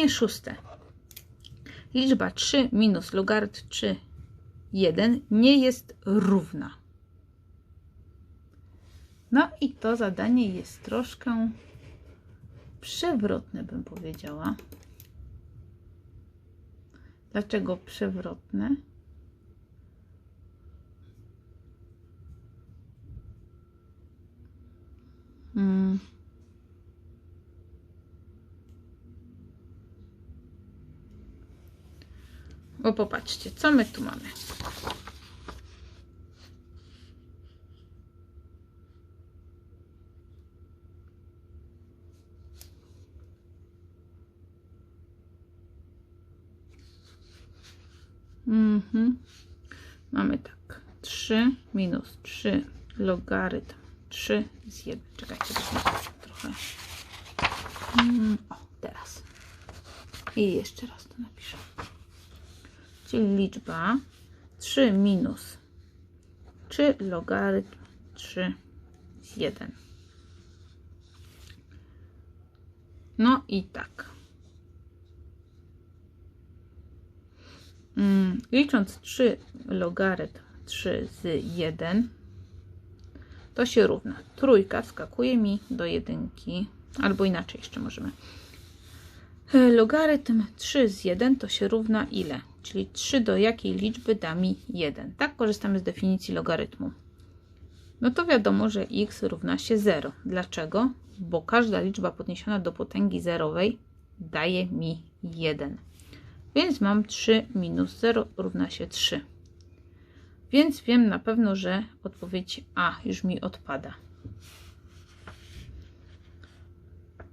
Zadanie szóste. Liczba 3 minus logarytm 3, 1 nie jest równa. No i to zadanie jest troszkę przewrotne, bym powiedziała. Dlaczego przewrotne? Bo popatrzcie, co my tu mamy. Mhm. Mamy tak. 3 minus 3 logarytm 3 z 1. Czekajcie, trochę. Mm, o, teraz. I jeszcze raz to napiszę. Czyli liczba 3 minus 3 logarytm 3 z 1. No i tak. Mm, licząc 3 logarytm 3 z 1, to się równa. Trójka wskakuje mi do jedynki, albo inaczej jeszcze możemy. Logarytm 3 z 1 to się równa ile? Czyli 3 do jakiej liczby da mi 1. Tak korzystamy z definicji logarytmu. No to wiadomo, że x równa się 0. Dlaczego? Bo każda liczba podniesiona do potęgi zerowej daje mi 1. Więc mam 3 minus 0 równa się 3. Więc wiem na pewno, że odpowiedź A już mi odpada.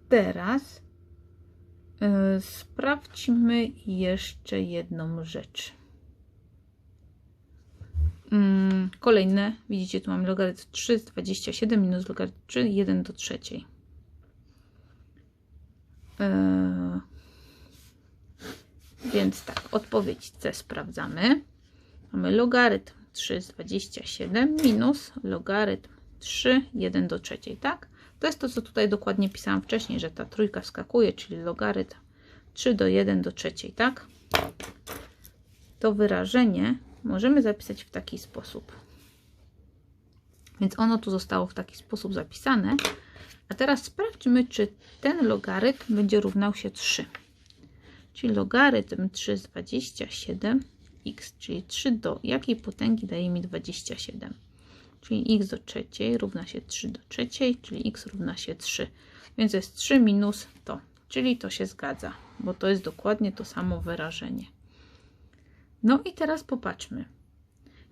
Teraz sprawdźmy jeszcze jedną rzecz. Yy, kolejne, widzicie, tu mam logarytm 3 z 27 minus logarytm 3, 1 do trzeciej. Yy, więc tak, odpowiedź C sprawdzamy. Mamy logarytm 3 z 27 minus logarytm 3, 1 do trzeciej, tak? To jest to, co tutaj dokładnie pisałam wcześniej, że ta trójka wskakuje, czyli logarytm 3 do 1 do trzeciej, tak? To wyrażenie możemy zapisać w taki sposób. Więc ono tu zostało w taki sposób zapisane. A teraz sprawdźmy, czy ten logarytm będzie równał się 3. Czyli logarytm 3 z 27 x, czyli 3 do jakiej potęgi daje mi 27? Czyli x do trzeciej równa się 3 do trzeciej, czyli x równa się 3. Więc jest 3 minus to, czyli to się zgadza, bo to jest dokładnie to samo wyrażenie. No i teraz popatrzmy.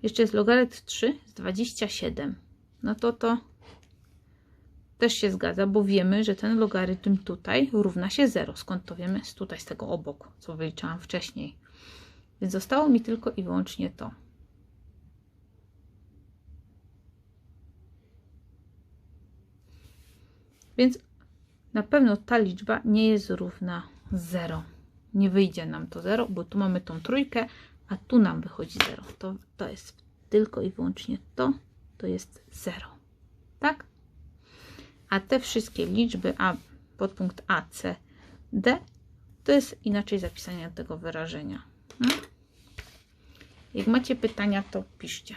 Jeszcze jest logarytm 3 z 27. No to to też się zgadza, bo wiemy, że ten logarytm tutaj równa się 0. Skąd to wiemy? Z tutaj, z tego obok, co wyliczałam wcześniej. Więc zostało mi tylko i wyłącznie to. Więc na pewno ta liczba nie jest równa 0. Nie wyjdzie nam to 0, bo tu mamy tą trójkę, a tu nam wychodzi 0. To, to jest tylko i wyłącznie to, to jest 0. Tak? A te wszystkie liczby A, podpunkt A, C, D, to jest inaczej zapisanie tego wyrażenia. Hmm? Jak macie pytania, to piszcie.